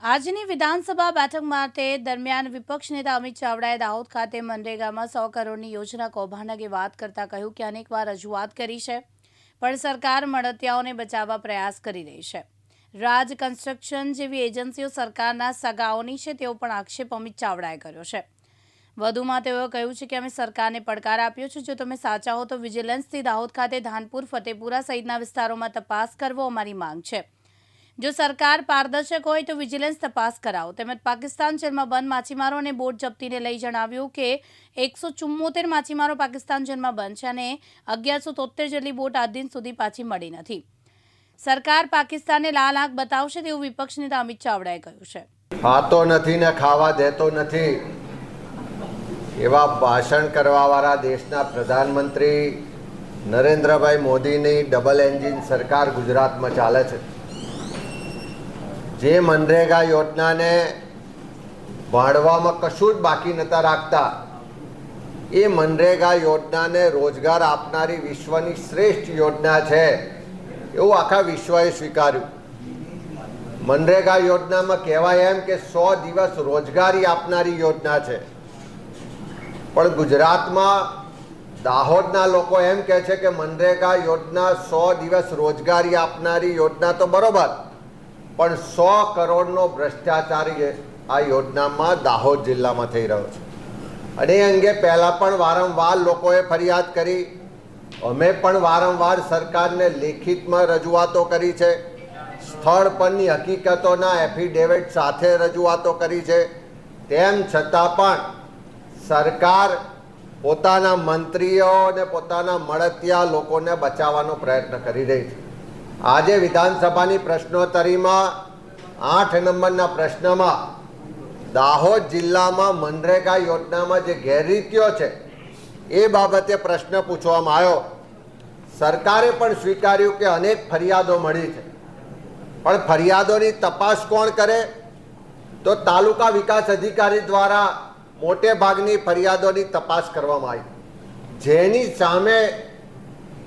આજની વિધાનસભા બેઠક માટે દરમિયાન વિપક્ષ નેતા અમિત ચાવડાએ દાહોદ ખાતે મનરેગામાં સો કરોડની યોજના કૌભાંડની વાત કરતા કહ્યું કે અનેકવાર રજૂઆત કરી છે, પણ સરકાર મળતિયાઓને બચાવવા પ્રયાસ કરી રહી છે. રાજ કન્સ્ટ્રક્શન જેવી એજન્સીઓ સરકારના સગાઓની છે તેવો પણ આક્ષેપ અમિત ચાવડાએ કર્યો છે. વધુમાં તેઓએ કહ્યું છે કે અમે સરકારને પડકાર આપ્યો છે. જો તમે સાચા હો તો વિજિલન્સથી દાહોદ ખાતે ધાનપુર, ફતેપુરા સહિતના વિસ્તારોમાં તપાસ કરવો અમારી માંગ છે. જો સરકાર પારદર્શક હોય તો વિજિલન્સ તપાસ કરાવો. તેમજ પાકિસ્તાન જેલમાં બંધ માછીમારો અને બોટ જપ્તીને લઈ જણાવ્યું કે એકસો ચુમ્મોતેર માછીમારો પાકિસ્તાન જેલમાં બંધ છે અને અગિયારસો તોતેર જેટલી બોટ આજ દિન સુધી પાછી મળી નથી. સરકાર પાકિસ્તાનને લાલ આંખ બતાવશે તેવું વિપક્ષ નેતા અમિત ચાવડાએ કહ્યું છે. ખાતો નથી ને ખાવા દેતો નથી એવા ભાષણ કરવાવાળા દેશના પ્રધાનમંત્રી નરેન્દ્રભાઈ મોદીની ડબલ એન્જિન સરકાર ગુજરાતમાં ચાલે છે. જે મનરેગા યોજનાને ભાડવામાં કશું જ બાકી નહોતા રાખતા, એ મનરેગા યોજનાને રોજગાર આપનારી વિશ્વની શ્રેષ્ઠ યોજના છે. એવું આખા વિશ્વએ સ્વીકાર્યું. મનરેગા યોજનામાં કહેવાય એમ કે સો દિવસ રોજગારી આપનારી યોજના છે. પણ ગુજરાતમાં દાહોદના લોકો એમ કહે છે કે મનરેગા યોજના સો દિવસ રોજગારી આપનારી યોજના તો બરોબર પણ સો કરોડનો ભ્રષ્ટાચાર આ યોજનામાં દાહોદ જિલ્લામાં થઈ રહ્યો છે. અને એ અંગે પહેલાં પણ વારંવાર લોકોએ ફરિયાદ કરી. અમે પણ વારંવાર સરકારને લેખિતમાં રજૂઆતો કરી છે. સ્થળ પરની હકીકતોના એફિડેવિટ સાથે રજૂઆતો કરી છે. તેમ છતાં પણ સરકાર પોતાના મંત્રીઓ અને પોતાના મળતિયા લોકોને બચાવવાનો પ્રયત્ન કરી રહી છે. આજે વિધાનસભાની પ્રશ્નોત્તરીમાં આઠ નંબરના પ્રશ્નમાં દાહોદ જિલ્લામાં મનરેગા યોજનામાં જે ગેરરીતિઓ છે, એ બાબતે પ્રશ્ન પૂછવામાં આવ્યો. સરકારે પણ સ્વીકાર્યું કે અનેક ફરિયાદો મળી છે. પણ ફરિયાદોની તપાસ કોણ કરે? તો તાલુકા વિકાસ અધિકારી દ્વારા મોટે ભાગની ફરિયાદોની તપાસ કરવામાં આવી. જેની સામે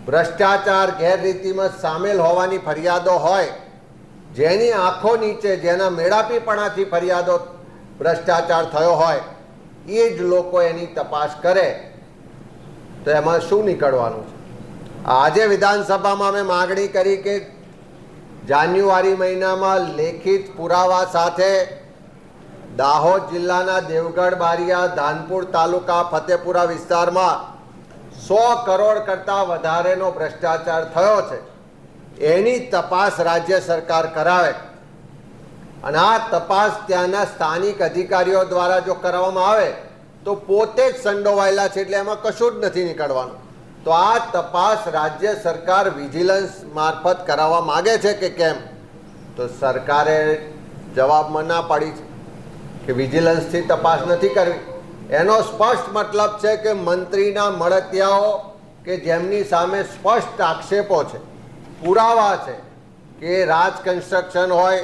ભ્રષ્ટાચાર ગેરરીતિમાં સામેલ હોવાની ફરિયાદો હોય, જેની આંખો નીચે, જેના મેળાપીપણાથી ફરિયાદો ભ્રષ્ટાચાર થયો હોય, એ જ લોકો એની તપાસ કરે. તો એમાં શું નીકળવાનું છે? આજે વિધાનસભામાં અમે માગણી કરી કે જાન્યુઆરી મહિનામાં લેખિત પુરાવા સાથે દાહોદ જિલ્લાના દેવગઢ બારિયા ધાનપુર તાલુકા, ફતેપુરા વિસ્તારમાં સો કરોડ કરતાં વધારેનો ભ્રષ્ટાચાર થયો છે. એની તપાસ રાજ્ય સરકાર કરાવે. અને આ તપાસ ત્યાંના સ્થાનિક અધિકારીઓ દ્વારા જો કરવામાં આવે, તો પોતે જ સંડોવાયેલા છે એટલે એમાં કશું જ નથી નીકળવાનું. તો આ તપાસ રાજ્ય સરકાર વિજિલન્સ મારફત કરાવવા માગે છે કે કેમ? તો સરકારે જવાબમાં ના પાડી છે કે વિજિલન્સથી તપાસ નથી કરવી. એનો સ્પષ્ટ મતલબ છે કે મંત્રીના મળતિયાઓ કે જેમની સામે સ્પષ્ટ આક્ષેપો છે, પુરાવા છે કે રાજ કન્સ્ટ્રક્શન હોય,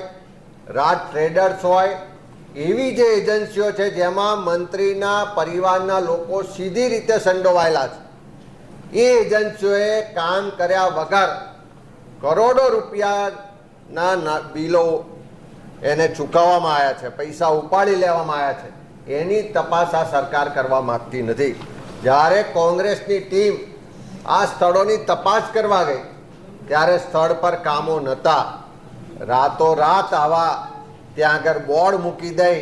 રાજ ટ્રેડર્સ હોય, એવી જે એજન્સીઓ છે જેમાં મંત્રીના પરિવારના લોકો સીધી રીતે સંડોવાયેલા છે. એ એજન્સીઓએ કામ કર્યા વગર કરોડો રૂપિયાના બિલો એને ચૂકવવામાં આવ્યા છે, પૈસા ઉપાડી લેવામાં આવ્યા છે. એની તપાસ આ સરકાર કરવા માગતી નથી. જ્યારે કોંગ્રેસની ટીમ આ સ્થળોની તપાસ કરવા ગઈ, ત્યારે સ્થળ પર કામો નહોતા. રાતોરાત આવા ત્યાં આગળ બોર્ડ મૂકી દઈ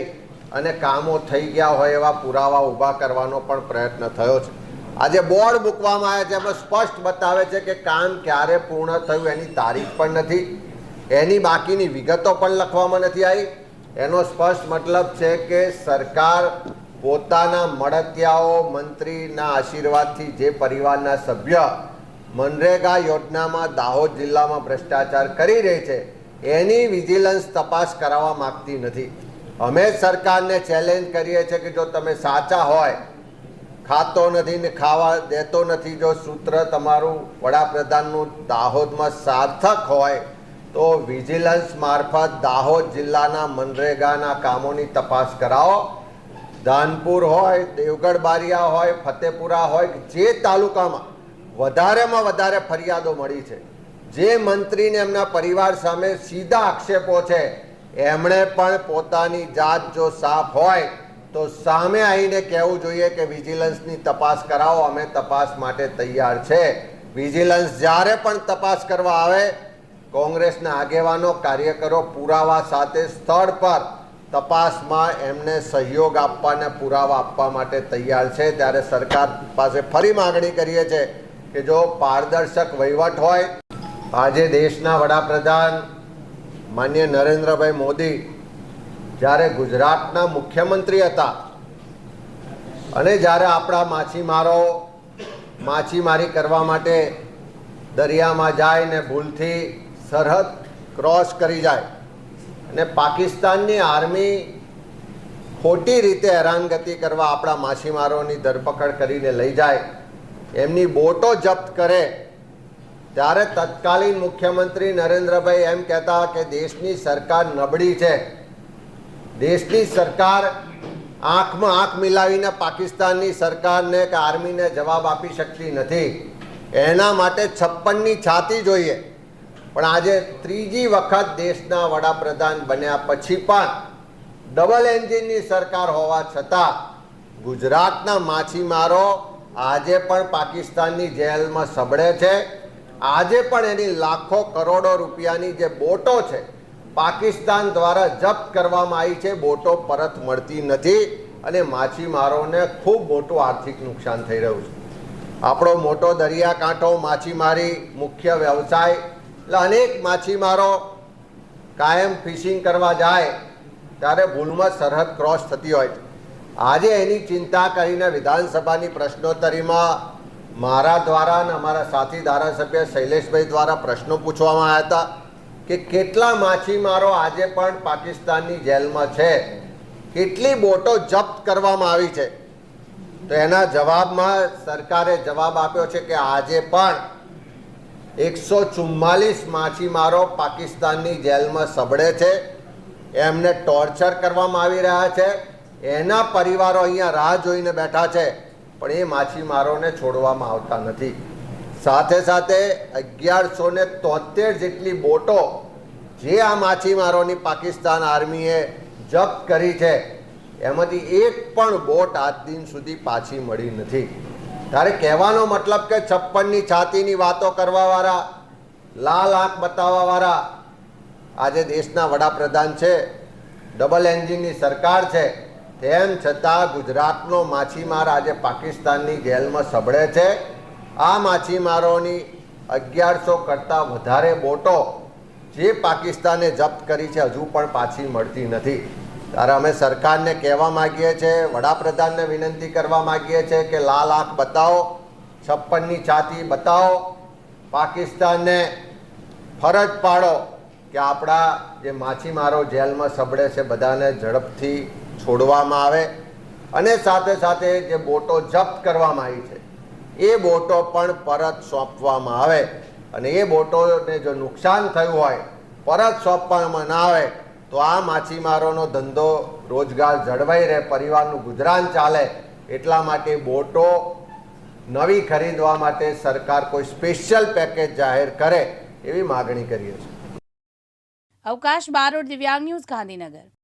અને કામો થઈ ગયા હોય એવા પુરાવા ઊભા કરવાનો પણ પ્રયત્ન થયો છે. આજે બોર્ડ મૂકવામાં આવ્યા છે, એમાં સ્પષ્ટ બતાવે છે કે કામ ક્યારે પૂર્ણ થયું એની તારીખ પણ નથી. એની બાકીની વિગતો પણ લખવામાં નથી આવી. એનો સ્પષ્ટ મતલબ છે કે સરકાર પોતાના મળતિયાઓ મંત્રીના આશીર્વાદથી જે પરિવારના સભ્ય મનરેગા યોજનામાં દાહોદ જિલ્લામાં ભ્રષ્ટાચાર કરી રહી છે, એની વિજિલન્સ તપાસ કરાવવા માગતી નથી. અમે સરકારને ચેલેન્જ કરીએ છીએ કે જો તમે સાચા હોય, ખાતો નથી ને ખાવા દેતો નથી, જો સૂત્ર તમારું વડાપ્રધાનનું દાહોદમાં સાર્થક હોય તો વિજિલન્સ મારફત દાહોદ જિલ્લાના મનરેગાના કામોની તપાસ કરાવો. ધાનપુર હોય, દેવગઢ બારિયા હોય, ફતેપુરા હોય, જે તાલુકામાં વધારેમાં વધારે ફરિયાદો મળી છે, જે મંત્રીને એમના પરિવાર સામે સીધા આક્ષેપો છે, એમણે પણ પોતાની જાત જો સાફ હોય, તો સામે આવીને કહેવું જોઈએ કે વિજિલન્સની તપાસ કરાવો, અમે તપાસ માટે તૈયાર છે. વિજિલન્સ જ્યારે પણ તપાસ કરવા આવે કોંગ્રેસના આગેવાનો કાર્યકરો પુરાવા સાથે સ્થળ પર તપાસમાં એમને સહયોગ આપવાને પુરાવા આપવા માટે તૈયાર છે. ત્યારે સરકાર પાસે ફરી માગણી કરીએ છે કે જો પારદર્શક વહીવટ હોય, આજે દેશના વડાપ્રધાન માન્ય નરેન્દ્રભાઈ મોદી જ્યારે ગુજરાતના મુખ્યમંત્રી હતા અને જ્યારે આપણા માછીમારો માછીમારી કરવા માટે દરિયામાં જાય ને ભૂલથી સરહદ ક્રોસ કરી જાય. અને પાકિસ્તાનની આર્મી ખોટી રીતે હેરાનગતિ કરવા આપણા માછીમારોની ધરપકડ કરીને લઈ જાય. એમની બોટો જપ્ત કરે. ત્યારે તત્કાલીન મુખ્યમંત્રી નરેન્દ્રભાઈ એમ કહેતા કે દેશની સરકાર નબળી છે. દેશની સરકાર આંખમાં આંખ મિલાવીને પાકિસ્તાનની સરકારને કે આર્મીને જવાબ આપી શકતી નથી. એના માટે છપ્પનની છાતી જોઈએ. પણ આજે ત્રીજી વખત દેશના વડાપ્રધાન બન્યા પછી પણ ડબલ એન્જિનની સરકાર હોવા છતાં ગુજરાતના માછીમારો આજે પણ પાકિસ્તાનની જેલમાં સબળે છે. આજે પણ એની લાખો કરોડો રૂપિયાની જે બોટો છે, પાકિસ્તાન દ્વારા જપ્ત કરવામાં આવી છે. બોટો પરત મળતી નથી અને માછીમારોને ખૂબ મોટું આર્થિક નુકસાન થઈ રહ્યું છે. આપણો મોટો દરિયાકાંઠો માછીમારી મુખ્ય વ્યવસાય એટલે અનેક માછીમારો કાયમ ફિશિંગ કરવા જાય ત્યારે ભૂલમાં સરહદ ક્રોસ થતી હોય છે. આજે એની ચિંતા કરીને વિધાનસભાની પ્રશ્નોત્તરીમાં મારા દ્વારા અને અમારા સાથી ધારાસભ્ય શૈલેષભાઈ દ્વારા પ્રશ્નો પૂછવામાં આવ્યા હતા કે કેટલા માછીમારો આજે પણ પાકિસ્તાનની જેલમાં છે? કેટલી બોટો જપ્ત કરવામાં આવી છે? તો એના જવાબમાં સરકારે જવાબ આપ્યો છે કે આજે પણ એકસો ચુમ્માલીસ માછીમારો પાકિસ્તાનની જેલમાં સબડે છે. એમને ટોર્ચર કરવામાં આવી રહ્યા છે. એના પરિવારો અહીંયા રાહ જોઈને બેઠા છે, પણ એ માછીમારોને છોડવામાં આવતા નથી. સાથે સાથે અગિયારસો ને તોતેર જેટલી બોટો જે આ માછીમારોની પાકિસ્તાન આર્મીએ જપ્ત કરી છે, એમાંથી એક પણ બોટ આજ દિન સુધી પાછી મળી નથી. તારે કહેવાનો મતલબ કે છપ્પનની છાતીની વાતો કરવાવાળા, લાલ આંખ બતાવવાવાળા આજે દેશના વડાપ્રધાન છે, ડબલ એન્જિનની સરકાર છે, તેમ છતાં ગુજરાતનો માછીમાર આજે પાકિસ્તાનની જેલમાં સબળે છે. આ માછીમારોની અગિયારસો કરતાં વધારે બોટો જે પાકિસ્તાને જપ્ત કરી છે, હજુ પણ પાછી મળતી નથી. ત્યારે અમે સરકારને કહેવા માગીએ છીએ વડાપ્રધાનને વિનંતી કરવા માગીએ છીએ કે લાલ આંખ બતાવો, છપ્પનની છાતી બતાવો, પાકિસ્તાનને ફરજ પાડો કે આપણા જે માછીમારો જેલમાં સબડે છે બધાને ઝડપથી છોડવામાં આવે અને સાથે સાથે જે બોટો જપ્ત કરવામાં આવી છે, એ બોટો પણ પરત સોંપવામાં આવે અને એ બોટોને જો નુકસાન થયું હોય, પરત સોંપવામાં ના આવે તો આ માછીમારોનો ધંધો રોજગાર જળવાઈ રહે, પરિવારનું ગુજરાન ચાલે, એટલા માટે બોટો નવી ખરીદવા માટે સરકાર કોઈ સ્પેશિયલ પેકેજ જાહેર કરે એવી માગણી કરીએ છીએ. અવકાશ બારોડ, દિવ્યાંગ ન્યૂઝ ગાંધીનગર.